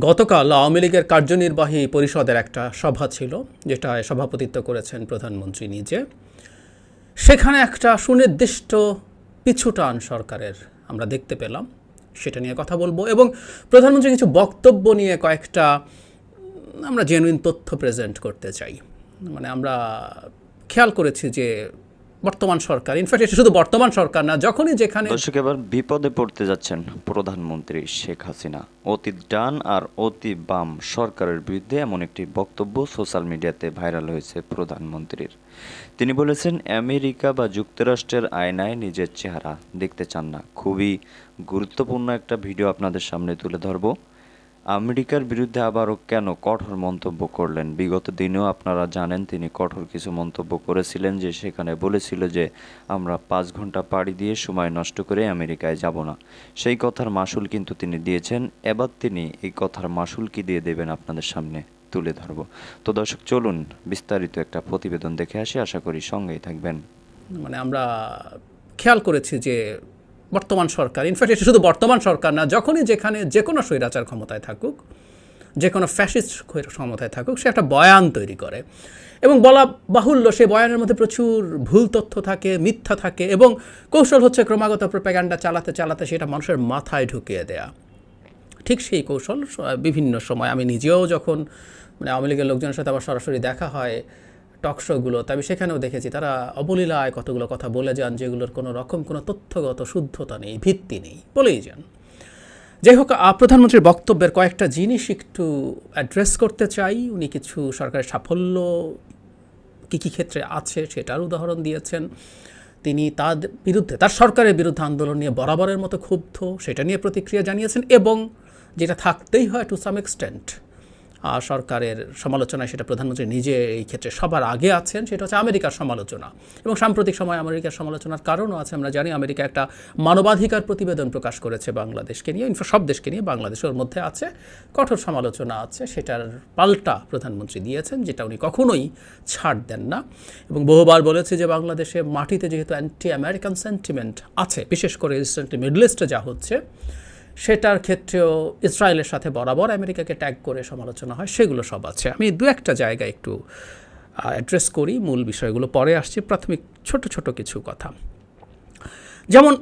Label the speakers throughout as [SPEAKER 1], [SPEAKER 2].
[SPEAKER 1] গতকাল আওয়ামী লীগের কার্যনির্বাহী পরিষদের একটা সভা ছিল, যেটায় সভাপতিত্ব করেছেন প্রধানমন্ত্রী নিজে। সেখানে একটা সুনির্দিষ্ট পিছুটান সরকারের আমরা দেখতে পেলাম, সেটা নিয়ে কথা বলব। এবং প্রধানমন্ত্রী কিছু বক্তব্য নিয়ে কয়েকটা, আমরা জেনুইন তথ্য প্রেজেন্ট করতে চাই। মানে আমরা খেয়াল করেছি যে বর্তমান সরকার। ইনফ্যাক্ট এটা শুধু বর্তমান সরকার না, যখনই যেখানে
[SPEAKER 2] দর্শক, এবার বিপদে পড়তে যাচ্ছেন প্রধানমন্ত্রী শেখ হাসিনা। অতি ডান আর অতি বাম সরকারের বিরুদ্ধে এমন একটি বক্তব্য সোশ্যাল মিডিয়াতে ভাইরাল হয়েছে প্রধানমন্ত্রীর। তিনি বলেছেন, আমেরিকা বা যুক্তরাষ্ট্রের আয়নায় নিজের চেহারা দেখতে চান না। খুবই গুরুত্বপূর্ণ একটা ভিডিও আপনাদের সামনে তুলে ধরবো। আমেরিকার বিরুদ্ধে আবারও কেন কঠোর মন্তব্য করলেন? বিগত দিনেও আপনারা জানেন, তিনি কঠোর কিছু মন্তব্য করেছিলেন যে সেখানে বলেছিল যে, আমরা পাঁচ ঘণ্টা পাড়ি দিয়ে সময় নষ্ট করে আমেরিকায় যাব না। সেই কথার মাসুল কিন্তু তিনি দিয়েছেন। এবার তিনি এই কথার মাসুল কি দিয়ে দেবেন আপনাদের সামনে তুলে ধরব। তো দর্শক, চলুন বিস্তারিত একটা প্রতিবেদন দেখে আসি। আশা করি সঙ্গেই থাকবেন।
[SPEAKER 1] মানে আমরা খেয়াল করেছি যে বর্তমান সরকার। ইনফ্যাক্ট এটা শুধু বর্তমান সরকার না, যখনই যেখানে যে কোনো স্বৈরাচার ক্ষমতায় থাকুক যে কোনো ফ্যাসিস্ট ক্ষমতায় থাকুক, সে একটা বয়ান তৈরি করে। এবং বলা বাহুল্য, সেই বয়ানের মধ্যে প্রচুর ভুল তথ্য থাকে, মিথ্যা থাকে, এবং কৌশল হচ্ছে ক্রমাগত প্রোপাগান্ডা চালাতে চালাতে সেটা মানুষের মাথায় ঢুকিয়ে দেয়া। ঠিক সেই কৌশল, বিভিন্ন সময় আমি নিজেও যখন মানে আওয়ামী লীগের লোকজনের সাথে আমার সরাসরি দেখা হয় টক শোগুলো তবে সেখানেও দেখেছি। তারা অবলীলায় কতগুলো কথা বলে যান, যেগুলোর কোনো রকম কোনো তথ্যগত শুদ্ধতা নেই, ভিত্তি নেই, বলেই যান। যাই হোক প্রধানমন্ত্রীর বক্তব্যের কয়েকটা জিনিস একটু অ্যাড্রেস করতে চাই। উনি কিছু সরকারের সাফল্য কী কী ক্ষেত্রে আছে সেটার উদাহরণ দিয়েছেন। তিনি তার বিরুদ্ধে, তার সরকারের বিরুদ্ধে আন্দোলন নিয়ে বরাবরের মতো ক্ষুব্ধ, সেটা নিয়ে প্রতিক্রিয়া জানিয়েছেন এবং যেটা থাকতেই হয় টু সাম এক্সটেন্ট সরকারের সমালোচনায় সেটা প্রধানমন্ত্রী নিজে এই ক্ষেত্রে সবার আগে আছেন, সেটা হচ্ছে আমেরিকার সমালোচনা। এবং সাম্প্রতিক সময় আমেরিকার সমালোচনার কারণও আছে, আমরা জানি আমেরিকা একটা মানবাধিকার প্রতিবেদন প্রকাশ করেছে বাংলাদেশকে নিয়ে সব দেশকে নিয়ে বাংলাদেশের মধ্যে আছে, কঠোর সমালোচনা আছে, সেটার পাল্টা প্রধানমন্ত্রী দিয়েছেন, যেটা উনি কখনোই ছাড় দেন না। এবং বহুবার বলেছে যে বাংলাদেশে মাটিতে যেহেতু অ্যান্টি আমেরিকান সেন্টিমেন্ট আছে, বিশেষ করে রিসেন্টলি মিডল ইস্টে যা হচ্ছে সেটার ক্ষেত্রেও ইসরায়েলের সাথে বরাবর আমেরিকাকে ট্যাগ করে সমালোচনা হয়, সেগুলো সব আছে। আমি দু একটা জায়গায় একটু অ্যাড্রেস করি, মূল বিষয়গুলো পরে আসছি, প্রাথমিক ছোট ছোট কিছু কথা। যেমন,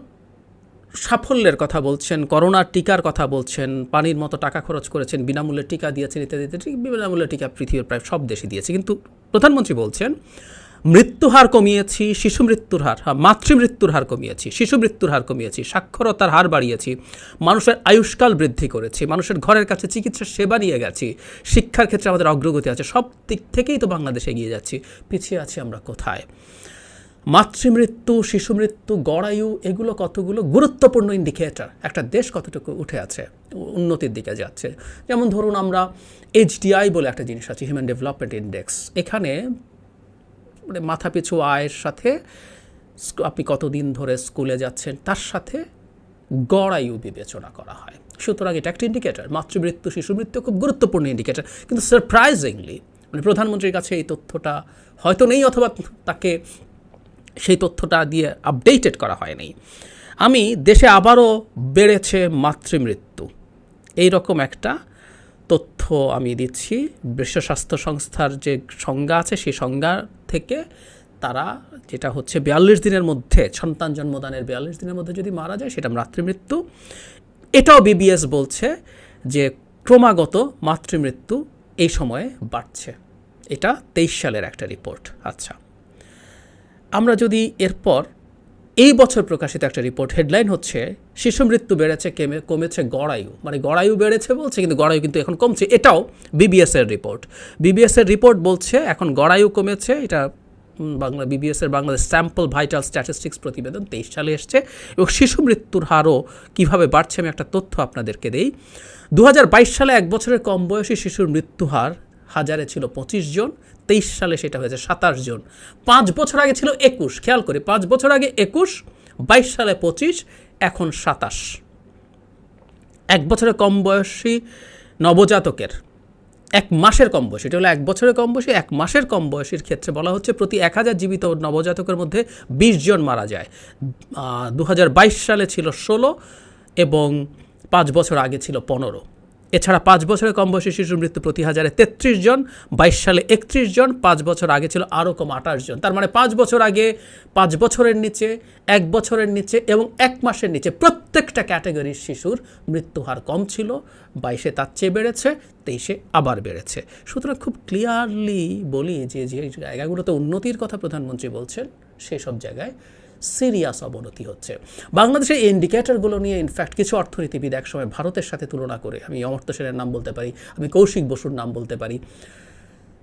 [SPEAKER 1] সাফল্যের কথা বলছেন, করোনার টিকার কথা বলছেন, পানির মতো টাকা খরচ করেছেন, বিনামূল্যে টিকা দিয়েছেন, ইত্যাদি ইত্যাদি বিনামূল্যে টিকা পৃথিবীর প্রায় সব দেশে দিয়েছে। কিন্তু প্রধানমন্ত্রী বলছেন মৃত্যুহার কমিয়েছি, শিশু মৃত্যুর হার হ্যাঁ মাতৃমৃত্যুর হার কমিয়েছি, শিশু মৃত্যুর হার কমিয়েছি, সাক্ষরতার হার বাড়িয়েছি, মানুষের আয়ুষ্কাল বৃদ্ধি করেছি, মানুষের ঘরের কাছে চিকিৎসা সেবা নিয়ে গেছি, শিক্ষার ক্ষেত্রে আমাদের অগ্রগতি আছে, সব দিক থেকেই তো বাংলাদেশে এগিয়ে যাচ্ছি, পিছিয়ে আছি আমরা কোথায়? মাতৃমৃত্যু শিশু মৃত্যু গড়ায়ু এগুলো কতগুলো গুরুত্বপূর্ণ ইন্ডিকেটর একটা দেশ কতটুকু উঠে আছে, উন্নতির দিকে যাচ্ছে। যেমন ধরুন আমরা এইচডিআই বলে একটা জিনিস আছে হিউম্যান ডেভেলপমেন্ট ইন্ডেক্স এখানে মানে মাথাপিছু আয়ের সাথে আপনি কতদিন ধরে স্কুলে যাচ্ছেন, তার সাথে গড়ায়ু বিবেচনা করা হয়। সুতরাং এটা একটা ইন্ডিকেটার মাতৃমৃত্যু শিশু মৃত্যু খুব গুরুত্বপূর্ণ ইন্ডিকেটার কিন্তু সারপ্রাইজিংলি মানে প্রধানমন্ত্রীর কাছে এই তথ্যটা হয়তো নেই অথবা তাকে সেই তথ্যটা দিয়ে আপডেটেড করা হয়নি। আমি দেশে আবারও বেড়েছে মাতৃমৃত্যু। এই রকম একটা তথ্য আমি দিচ্ছি। বিশ্ব স্বাস্থ্য সংস্থার যে সংজ্ঞা আছে, সেই সংজ্ঞা থেকে তারা যেটা হচ্ছে বিয়াল্লিশ দিনের মধ্যে, সন্তান জন্মদানের বিয়াল্লিশ দিনের মধ্যে যদি মারা যায়, সেটা মাতৃমৃত্যু এটাও বিবিএস বলছে যে ক্রমাগত মাতৃমৃত্যু এই সময়ে বাড়ছে। এটা তেইশ সালের একটা রিপোর্ট আচ্ছা আমরা যদি এরপর এই বছর প্রকাশিত একটা রিপোর্ট হেডলাইন হচ্ছে, শিশু মৃত্যু বেড়েছে, কেমে, কমেছে গড়ায়ু মানে গড়ায়ু বেড়েছে বলছে, কিন্তু গড়ায়ু কিন্তু এখন কমছে। এটাও বিবিএস এর রিপোর্ট বিবিএস এর রিপোর্ট বলছে, এখন গড়ায়ু কমেছে, এটা বাংলা বিবিএস এর বাংলাদেশ স্যাম্পল ভাইটাল স্ট্যাটিস্টিক্স প্রতিবেদন তেইশ সালে এসছে, এবং শিশু মৃত্যুর হারও কীভাবে বাড়ছে আমি একটা তথ্য আপনাদেরকে দেই। দু হাজার বাইশ সালে এক বছরের কম বয়সী শিশুর মৃত্যু হার হাজারে ছিল পঁচিশ জন, তেইশ সালে সেটা হয়েছে সাতাশ জন। পাঁচ বছর আগে ছিল একুশ, খেয়াল করে, পাঁচ বছর আগে একুশ, বাইশ সালে পঁচিশ, এখন সাতাশ। এক বছরের কম বয়সী নবজাতকের, এক মাসের কম বয়সী, এটা হলো এক বছরের কম বয়সী, এক মাসের কম বয়সীর ক্ষেত্রে বলা হচ্ছে প্রতি এক হাজার জীবিত নবজাতকের মধ্যে বিশ জন মারা যায়। দু হাজার বাইশ সালে ছিল ষোলো এবং পাঁচ বছর আগে ছিল পনেরো। এছাড়া পাঁচ বছরের কম বয়সী শিশুর মৃত্যু প্রতি হাজারে তেত্রিশ জন, বাইশ সালে একত্রিশ জন, পাঁচ বছর আগে ছিল আরও কম আঠাশ জন। তার মানে পাঁচ বছর আগে, পাঁচ বছরের নিচে, এক বছরের নিচে এবং এক মাসের নিচে প্রত্যেকটা ক্যাটাগরির শিশুর মৃত্যু হার কম ছিল, বাইশে তার চেয়ে বেড়েছে, তেইশে আবার বেড়েছে। সুতরাং খুব ক্লিয়ারলি বলি যে যে জায়গাগুলোতে উন্নতির কথা প্রধানমন্ত্রী বলছেন, সেসব জায়গায় সিরিয়াস অবনতি হচ্ছে। বাংলাদেশের ইন্ডিকেটরগুলো নিয়ে ইনফ্যাক্ট কিছু অর্থনীতিবিদ একসময় ভারতের সাথে তুলনা করে, আমি অমর্ত্য সেনের নাম বলতে পারি, আমি কৌশিক বসুর নাম বলতে পারি,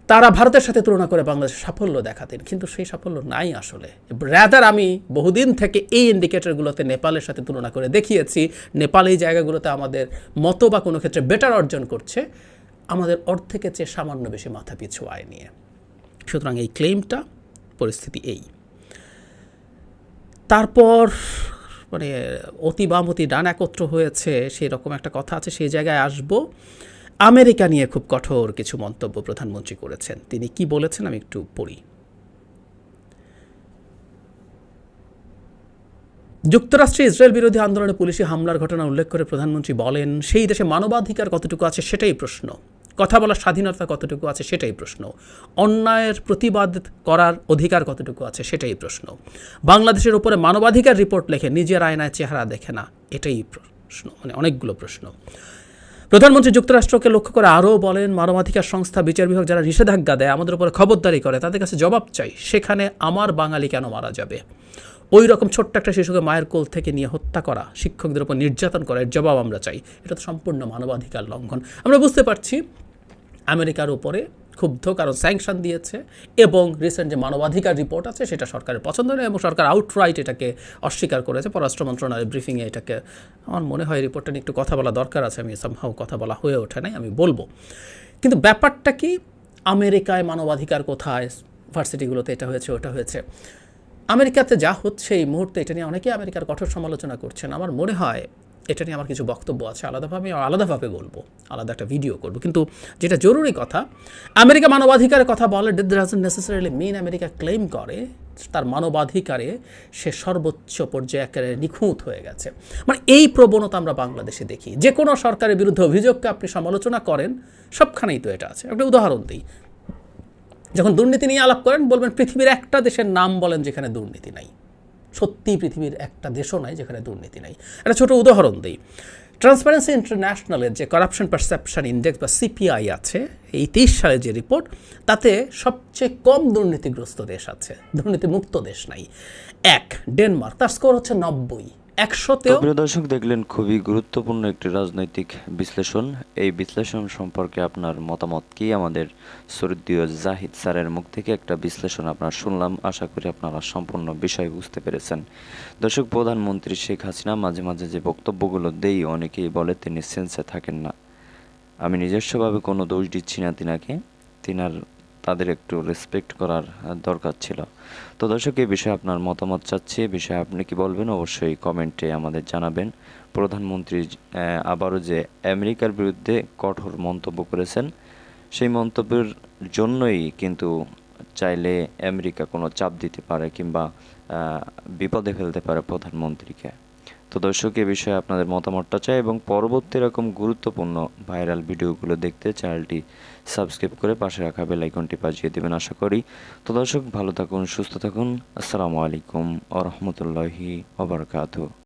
[SPEAKER 1] তারা ভারতের সাথে তুলনা করে বাংলাদেশের সাফল্য দেখাতেন। কিন্তু সেই সাফল্য নাই আসলে। র্যাদার আমি বহুদিন থেকে এই ইন্ডিকেটরগুলোতে নেপালের সাথে তুলনা করে দেখিয়েছি। নেপাল এই জায়গাগুলোতে আমাদের মতো বা কোনো ক্ষেত্রে বেটার অর্জন করছে। আমাদের অর্ধেকের চেয়ে সামান্য বেশি মাথা পিছু আয় নিয়ে। সুতরাং এই ক্লেমটা পরিস্থিতি এই। তারপর মানে অতি বাম অতি ডান একত্র হয়েছে সেই রকম একটা কথা আছে, সেই জায়গায় আসব। আমেরিকা নিয়ে খুব কঠোর কিছু মন্তব্য প্রধানমন্ত্রী করেছেন। তিনি কি বলেছেন আমি একটু পড়ি। যুক্তরাষ্ট্রে ইসরায়েল বিরোধী আন্দোলনে পুলিশি হামলার ঘটনা উল্লেখ করে প্রধানমন্ত্রী বলেন, সেই দেশে মানবাধিকার কতটুকু আছে সেটাই প্রশ্ন। কথা বলার স্বাধীনতা কতটুকু আছে সেটাই প্রশ্ন। অন্যায়ের প্রতিবাদ করার অধিকার কতটুকু আছে সেটাই প্রশ্ন। বাংলাদেশের উপরে মানবাধিকার রিপোর্ট লেখে নিজের আয়নায় চেহারা দেখে না, এটাই প্রশ্ন মানে অনেকগুলো প্রশ্ন। প্রধানমন্ত্রী যুক্তরাষ্ট্রকে লক্ষ্য করে আরও বলেন, মানবাধিকার সংস্থা, বিচার বিভাগ যারা নিষেধাজ্ঞা দেয়, আমাদের উপরে খবরদারি করে, তাদের কাছে জবাব চাই, সেখানে আমার বাঙালি কেন মারা যাবে? ওই রকম ছোট্ট একটা শিশুকে মায়ের কোল থেকে নিয়ে হত্যা করা, শিক্ষকদের উপর নির্যাতন করা, এর জবাব আমরা চাই। এটা তো সম্পূর্ণ মানবাধিকার লঙ্ঘন। আমরা বুঝতে পারছি আমেরিকার উপরে ক্ষুব্ধ, কারণ স্যাংশন দিয়েছে এবং রিসেন্ট যে মানবাধিকার রিপোর্ট আছে সেটা সরকারের পছন্দ নয় এবং সরকার আউটরাইট এটাকে অস্বীকার করেছে। পররাষ্ট্র মন্ত্রণালয়ের ব্রিফিংয়ে এটাকে, আমার মনে হয় রিপোর্টটা নিয়ে একটু কথা বলা দরকার আছে, আমি সামহাও কথা বলা হয়ে ওঠে নাই, আমি বলব। কিন্তু ব্যাপারটা কি? আমেরিকায় মানবাধিকার কোথায়? ভার্সিটিগুলোতে এটা হয়েছে, ওটা হয়েছে। আমেরিকাতে যা হচ্ছে এই মুহূর্তে এটা নিয়ে অনেকেই আমেরিকার কঠোর সমালোচনা করছেন। আমার মনে হয় এটা নিয়ে আমার কিছু বক্তব্য আছে, আলাদাভাবে আলাদাভাবে বলব, আলাদা একটা ভিডিও করব। কিন্তু যেটা জরুরি কথা, আমেরিকা মানবাধিকারের কথা বলে did doesn't necessarily mean America claim করে, তার মানবাধিকারে সে সর্বোচ্চ পর্যায়ে একেবারে নিখুঁত হয়ে গেছে। মানে এই প্রবণতা আমরা বাংলাদেশে দেখি। যে কোনো সরকারের বিরুদ্ধে অভিযোগকে আপনি সমালোচনা করেন, সবখানেই তো এটা আছে। একটা উদাহরণ দিই। যখন দুর্নীতি নিয়ে আলাপ করেন, বলবেন পৃথিবীর একটা দেশের নাম বলেন যেখানে দুর্নীতি নাই। সত্যি পৃথিবীর একটা দেশও নাই যেখানে দুর্নীতি নাই। একটা ছোট উদাহরণ দিই। ট্রান্সপারেন্সি ইন্টারন্যাশনালের যে করাপশন পারসেপশন ইন্ডেক্স বা সিপিআই আছে, এই তেইশ সালের যে রিপোর্ট তাতে সবচেয়ে কম দুর্নীতিগ্রস্ত দেশ আছে। দুর্নীতিমুক্ত দেশ নাই। এক ডেনমার্ক তার স্কোর হচ্ছে নব্বই। একশোতেও
[SPEAKER 2] প্রিয় দর্শক, দেখলেন খুবই গুরুত্বপূর্ণ একটি রাজনৈতিক বিশ্লেষণ। এই বিশ্লেষণ সম্পর্কে আপনার মতামত কি? আমাদের সরদীয় জাহিদ স্যারের মুখ থেকে একটা বিশ্লেষণ আপনারা শুনলাম। আশা করি আপনারা সম্পূর্ণ বিষয় বুঝতে পেরেছেন। দর্শক, প্রধানমন্ত্রী শেখ হাসিনা মাঝে মাঝে যে বক্তব্যগুলো দেই, অনেকেই বলে তিনি সেন্সে থাকেন না। আমি নিজস্বভাবে কোনো দোষ দিচ্ছি না তিনাকে। তিনার তাদের একটু রেসপেক্ট করার দরকার ছিল। তো দর্শক এই বিষয়ে আপনার মতামত চাচ্ছি। এ বিষয়ে আপনি কি বলবেন? অবশ্যই কমেন্টে আমাদের জানাবেন। প্রধানমন্ত্রী আবারও যে আমেরিকার বিরুদ্ধে কঠোর মন্তব্য করেছেন, সেই মন্তব্যের জন্যই কিন্তু চাইলে আমেরিকা কোনো চাপ দিতে পারে কিংবা বিপদে ফেলতে পারে প্রধানমন্ত্রীকে। তো দর্শক, এ বিষয়ে আপনাদের মতামতটা চাই এবং পরবর্তী এরকম গুরুত্বপূর্ণ ভাইরাল ভিডিওগুলো দেখতে চ্যানেলটি সাবস্ক্রাইব করে পাশে রাখা বেল আইকনটি বাজিয়ে দেবেন আশা করি। তো দর্শক, ভালো থাকুন, সুস্থ থাকুন। আসসালামু আলাইকুম আ রহমতুল্লাহি ওবরকাতু